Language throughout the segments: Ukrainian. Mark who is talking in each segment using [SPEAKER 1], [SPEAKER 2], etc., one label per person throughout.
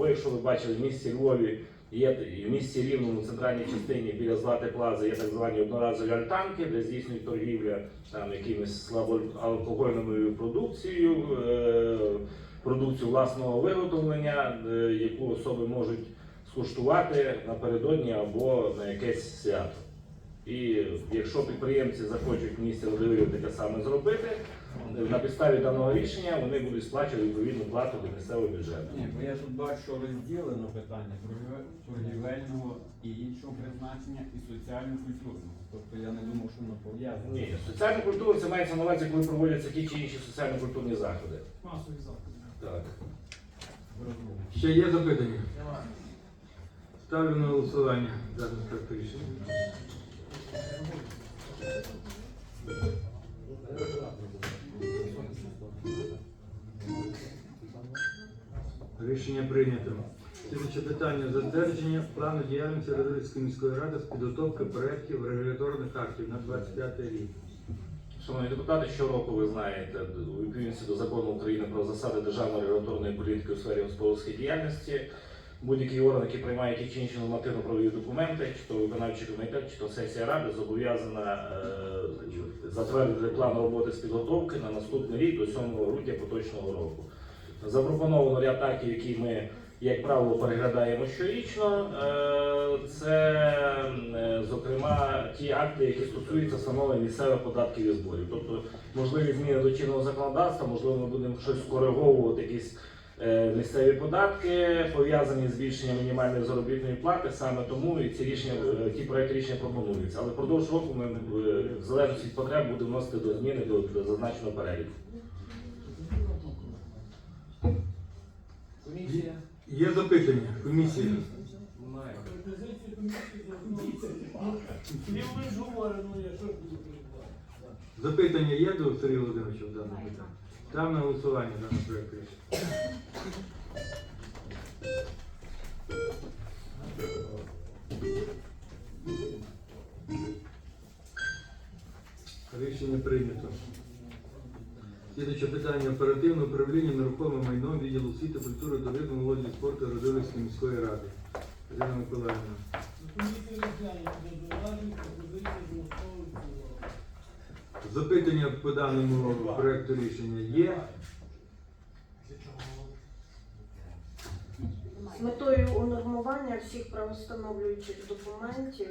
[SPEAKER 1] Або якщо ви бачили в місті Львові, є в місті Рівному, в центральній частині біля Злати Плази є так звані одноразові альтанки, де здійснюють торгівля там якимись слабоалкогольною продукцією, е, продукцію власного виготовлення, е, яку особи можуть скуштувати напередодні або на якесь свято. І якщо підприємці захочуть в місті Радивилів таке саме зробити, на підставі даного рішення вони будуть сплачувати відповідну плату до місцевого бюджету.
[SPEAKER 2] Ні, бо я тут бачу, що розділено питання торгіве- торгівельного і іншого призначення, і соціально-культурного. Тобто я не думав, що воно пов'язано.
[SPEAKER 1] Ні, соціальна культура це мається на увазі, коли проводяться ті чи інші соціально-культурні заходи.
[SPEAKER 3] Масові заходи.
[SPEAKER 1] Так.
[SPEAKER 4] Ще є запитання?
[SPEAKER 3] Немає.
[SPEAKER 4] Ставлю на голосування даний проект рішення. Рішення прийнято. Слідуюче питання затвердження плану діяльності Радивицької міської ради з підготовки проєктів регуляторних актів на 25 рік.
[SPEAKER 1] Шановні депутати, щороку ви знаєте, у до закону України про засади державної регуляторної політики у сфері господарської діяльності, будь-який орган, який приймає ті чи інші нормативно-правові документи, чи то виконавчий комітет, чи то сесія ради, зобов'язана е, затвердити план роботи з підготовки на наступний рік до 7 грудня поточного року. Запропоновано ряд актів, які ми, як правило, переглядаємо щорічно. Е, Це, е, зокрема, ті акти, які стосуються встановлення місцевих податків і зборів. Тобто, можливі зміни до чинного законодавства, можливо, ми будемо щось скориговувати, якісь е, місцеві податки, пов'язані з збільшенням мінімальної заробітної плати. Саме тому і ці рішення, ті проекти рішення пропонуються. Але впродовж року ми, в залежності від потреб, будемо вносити до зміни до зазначеного переліку.
[SPEAKER 3] Ж буду перебувати?
[SPEAKER 4] Запитання є до Сергія Володимировича в даному питанні? Став на голосування даний рішення. Рішення прийнято. Слідуюче питання оперативне управління нерухомим майном відділу освіти, культури, туризму, молоді спорту Радивицької міської ради. Ірина Миколаївна. Запитання по даному проекту рішення є.
[SPEAKER 5] З метою унормування всіх правостановлюючих документів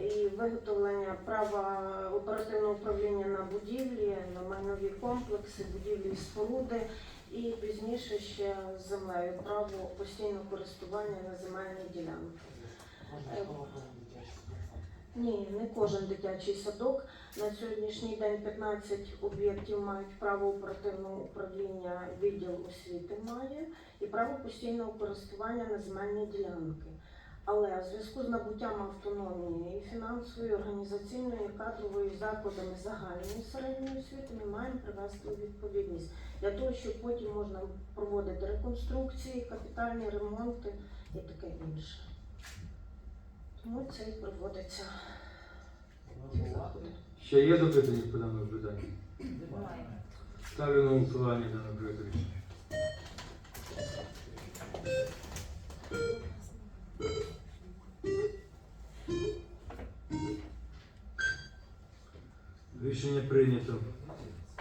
[SPEAKER 5] і виготовлення права оперативного управління на будівлі, на майнові комплекси, будівлі і споруди, і пізніше ще з землею право постійного користування на земельні ділянки. Ні, не кожен дитячий садок. На сьогоднішній день 15 об'єктів мають право оперативного управління, відділ освіти має і право постійного користування на земельні ділянки. Але в зв'язку з набуттям автономії і фінансової, організаційної, кадрової закладами загальної середньої освіти ми маємо привести у відповідність для того, щоб потім можна проводити реконструкції, капітальні ремонти і таке інше. Тому це і проводиться.
[SPEAKER 4] Ще є запитання по даному питанню? Ставлю на голосування даний проект рішення. Рішення прийнято.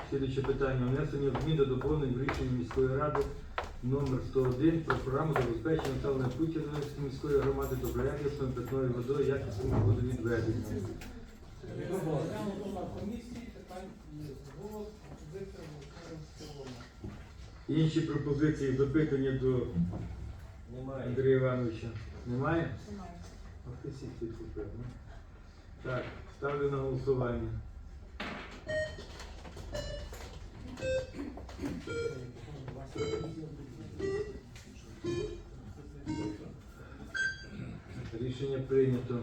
[SPEAKER 4] Слідуюче питання. Внесення змін до доповнень в рішенні міської ради номер 101 про програму забезпечення путів Радивицької міської громади доброякісною питною водою, якісним водовідведенням. Інші пропозиції, запитання до
[SPEAKER 3] Немає.
[SPEAKER 4] Андрія Івановича немає? Підкупив, ну. Так, ставлю на голосування. Рішення прийнято.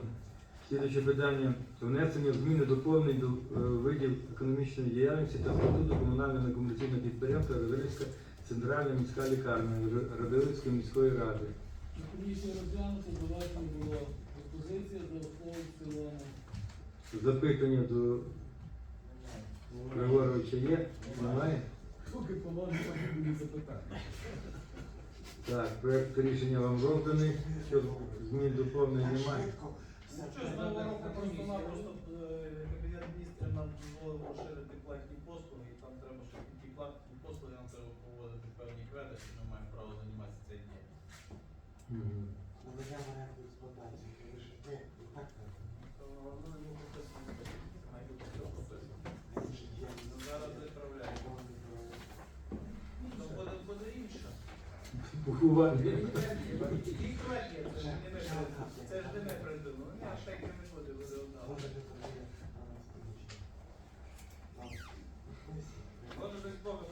[SPEAKER 4] Слідуюче питання. Внесення зміни доповнень до е, видів економічної діяльності та статуту комунального некомерційного підприємства Радивицька центральна міська лікарня Радивицької міської ради.
[SPEAKER 3] На комісії розглянуто, давайте пропозиція за в цілому.
[SPEAKER 4] Запитання до Григоровича є? Немає?
[SPEAKER 3] Поки положено буде запитання.
[SPEAKER 4] Так, проєкт рішення вам розданий. Що змін доповнень немає.
[SPEAKER 3] Що з нового року просто-напросто е, Кабінет міністрів нам дозволив розширити платні послуги, і там треба, щоб ті платні послуги нам треба проводити певні кведи, що ми маємо право займатися цей день.
[SPEAKER 4] Мгм.
[SPEAKER 3] То воно не прописано, має бути все прописано. Ну, Зараз виправляємо. Ну, буде, буде інше.
[SPEAKER 4] Поховання.
[SPEAKER 3] І квет є, це ж не ми придумали. Ми ще й не буде, буде одна. Може десь Бога,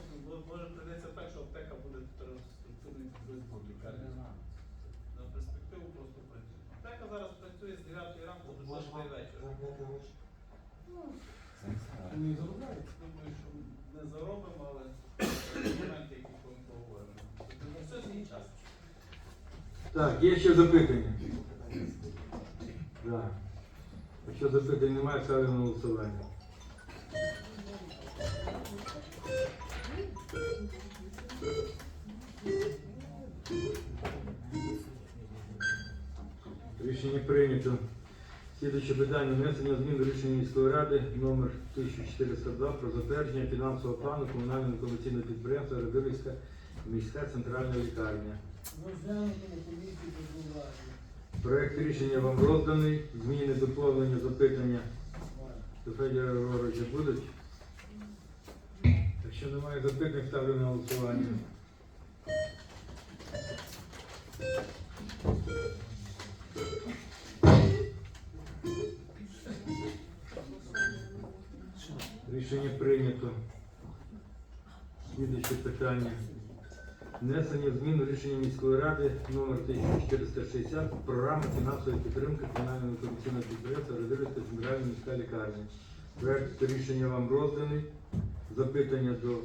[SPEAKER 3] може прийдеться так, що аптека буде структурний підрозділ лікарні. На перспективу просто працює. Аптека зараз працює з 9 ранку до 6 вечора.
[SPEAKER 2] Не заробляють.
[SPEAKER 3] Думаю, що не заробимо, але моменти, які ми поговоримо. Тобто все свій час.
[SPEAKER 4] Так, є ще запитання? Так. Якщо запитань немає, ставимо на голосування. Рішення прийнято. Слідуюче питання внесення змін до рішення міської ради номер 1402 про затвердження фінансового плану комунального комерційного підприємства Радивська міська центральна лікарня.
[SPEAKER 3] До
[SPEAKER 4] Проект рішення вам розданий. Зміни, доповнення, запитання до Федора Григоровича будуть. Якщо немає запитань, ставлю на голосування. Рішення прийнято. Слідуюче питання. Внесення змін у рішення міської ради номер 1460 програми фінансової підтримки комунального комерційного підприємства Родилівська центральна міська лікарня. Проект рішення вам розданий. Запитання до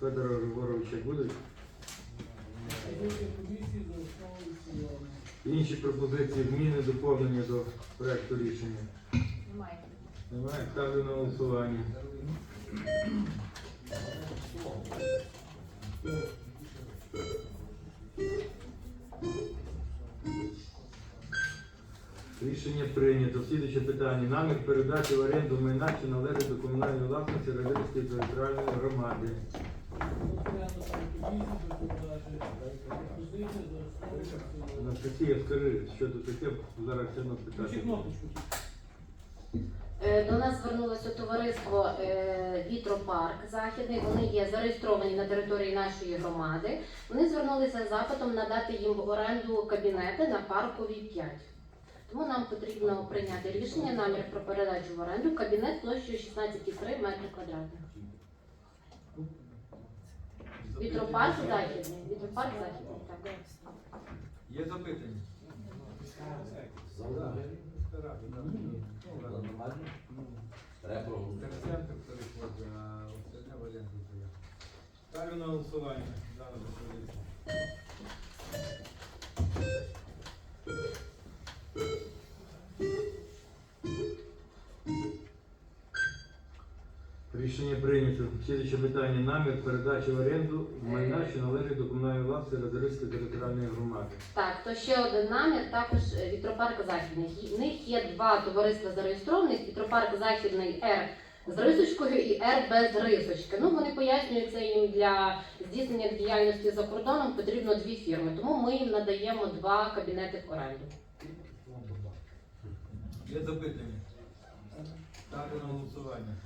[SPEAKER 4] Федора Григоровича будуть. Інші пропозиції, зміни, доповнення до проекту рішення.
[SPEAKER 5] Немає.
[SPEAKER 4] Немає. Ставлю на голосування. Рішення прийнято. Слідуюче питання. Намір передачі в оренду майна, що належить до комунальної власності Радивської територіальної громади. Анастасія, скажи, що тут таке, зараз все одно питати.
[SPEAKER 6] Е, До нас звернулося товариство е, Вітропарк Західний. Вони є зареєстровані на території нашої громади. Вони звернулися з запитом надати їм в оренду кабінети на парковій 5. Тому нам потрібно прийняти рішення намір про передачу в оренду кабінет площею 16,3 метри квадратних. Вітропарк Західний. Вітропарк Західний. Так.
[SPEAKER 4] Є запитання? Терцентр переходить, а остальне в. Ставлю на голосування. Рішення прийнято. Слідуюче питання. Намір передачі в оренду майна, що належить до комунальної власності Радивської територіальної громади.
[SPEAKER 6] Так, то ще один намір, також е, вітропарк Західний. В них є два товариства зареєстрованих: вітропарк Західний Р з рисочкою і Р без рисочки. Ну вони пояснюють це їм для здійснення діяльності за кордоном потрібно дві фірми. Тому ми їм надаємо два кабінети в оренду.
[SPEAKER 4] Є запитання? Ставлю на голосування.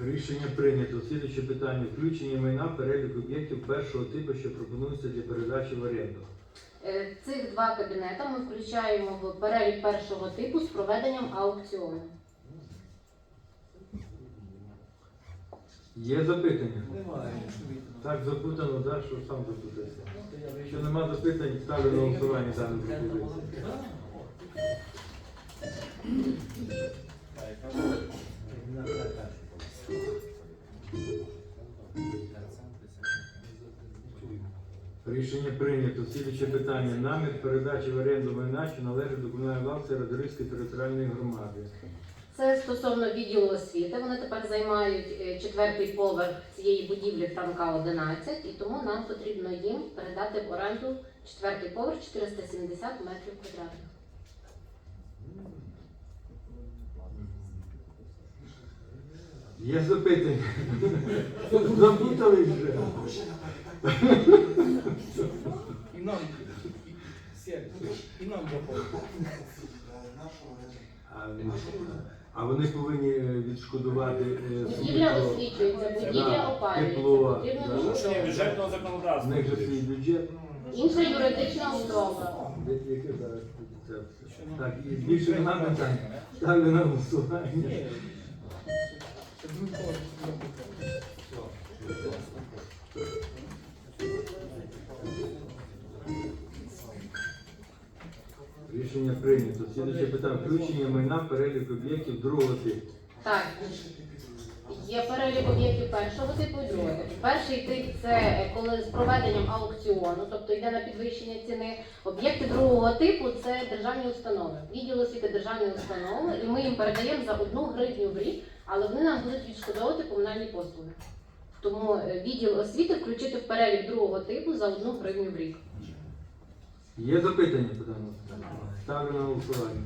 [SPEAKER 4] Рішення прийнято. Слідуюче питання. Включення майна в перелік об'єктів першого типу, що пропонується для передачі в оренду.
[SPEAKER 6] Е, Цих два кабінети ми включаємо в перелік першого типу з проведенням аукціону.
[SPEAKER 4] Є запитання? Так запутано, да, що сам запутався. Якщо нема запитань, ставлю на голосування дану пропозицію. Рішення прийнято. Слідуюче питання. Намір передачі в оренду майна, що належить до комунальної власності Радирицької територіальної громади.
[SPEAKER 6] Це стосовно відділу освіти. Вони тепер займають е, четвертий поверх цієї будівлі Франка 11, і тому нам потрібно їм передати в оренду четвертий поверх 470 метрів квадратних.
[SPEAKER 4] Є запитання. Запутали вже.
[SPEAKER 7] І нам, і нам.
[SPEAKER 4] А, А вони повинні е, відшкодувати е,
[SPEAKER 6] Будівля
[SPEAKER 4] то-
[SPEAKER 6] освітлюється, будівля
[SPEAKER 4] Да,
[SPEAKER 6] опалюється.
[SPEAKER 4] тепло, да.
[SPEAKER 8] бюджетного законодавства.
[SPEAKER 4] них же свій бюджет.
[SPEAKER 6] інша юридична особа.
[SPEAKER 4] Де- Яке зараз це все? Так, і більше нема питань. Ставлю на голосування. Рішення прийнято. Слідуюче питання. Включення майна в перелік об'єктів другого типу.
[SPEAKER 6] Так, є перелік об'єктів першого типу і другого типу. Перший тип це е, коли з проведенням аукціону, тобто йде на підвищення ціни. Об'єкти другого типу це державні установи. Відділ освіти державні установи, і ми їм передаємо за одну гривню в рік, але вони нам будуть відшкодовувати комунальні послуги. Тому е, відділ освіти включити в перелік другого типу за одну гривню в рік.
[SPEAKER 4] Є запитання питанню? Ставлю на голосування.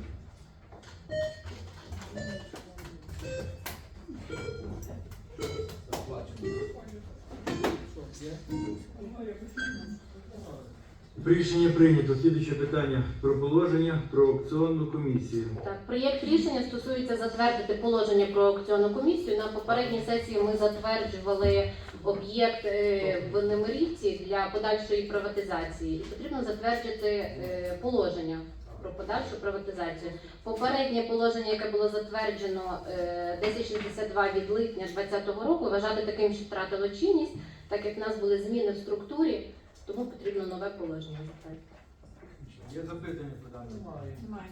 [SPEAKER 4] Рішення прийнято. Слідуюче питання про положення про аукціонну комісію.
[SPEAKER 6] Так, проєкт рішення стосується затвердити положення про аукціонну комісію. На попередній сесії ми затверджували об'єкт е, в Немирівці для подальшої приватизації. І потрібно затвердити е, положення про подальшу приватизацію. Попереднє положення, яке було затверджено е, 1062 від липня 2020 року, вважати таким, що втратило чинність, так як в нас були зміни в структурі, тому потрібно нове положення затвердити.
[SPEAKER 4] Є запитання по даному?
[SPEAKER 7] Немає.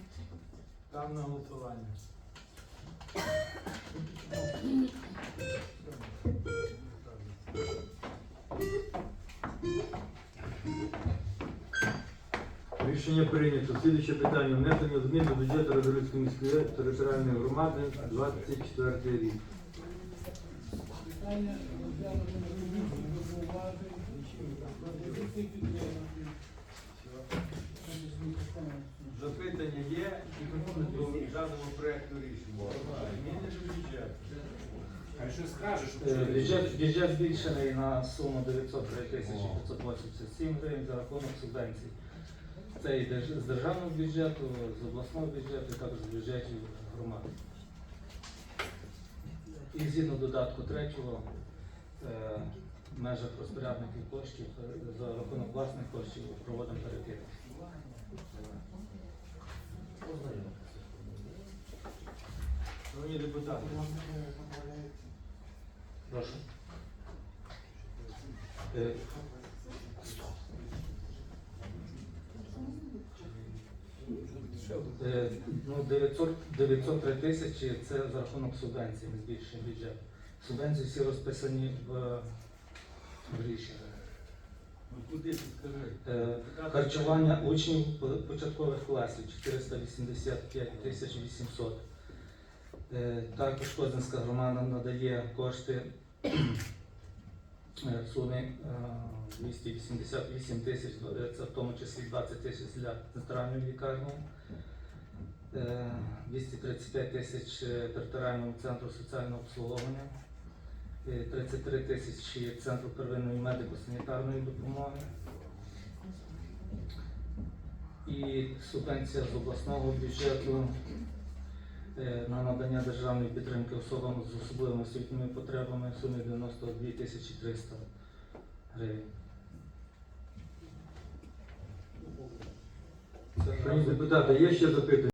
[SPEAKER 4] Став на голосування. Рішення прийнято. Слідуюче питання. Внесення змін до бюджету Радовицької міської територіальної громади 24 рік. Запитання є і до даного проекту рішення.
[SPEAKER 8] Скаже, що бюджет, бюджет збільшений на суму 903 тисячі 587 гривень за рахунок субвенцій. Це і з державного бюджету, з обласного бюджету, і також з бюджетів громад. І згідно додатку третього, е, межах розпорядників коштів е, за рахунок власних коштів проводимо перекид.
[SPEAKER 4] Шановні депутати,
[SPEAKER 8] Прошу. Е, Е, Ну, 900, 903 тисячі це за рахунок субвенцій, не збільшує бюджет. Субвенції всі розписані в, Харчування учнів початкових класів 485 тисяч 800. Е, Також Козинська громада надає кошти е, в сумі е, 288 тисяч, е, це в тому числі 20 тисяч для центральної лікарні, е, 235 тисяч е, територіальному центру соціального обслуговування, е, 33 тисячі центру первинної медико-санітарної допомоги. І субвенція з обласного бюджету е, на надання державної підтримки особам з особливими освітніми потребами в сумі 92 тисячі 300 гривень.
[SPEAKER 4] Шановні депутати, є ще запитання?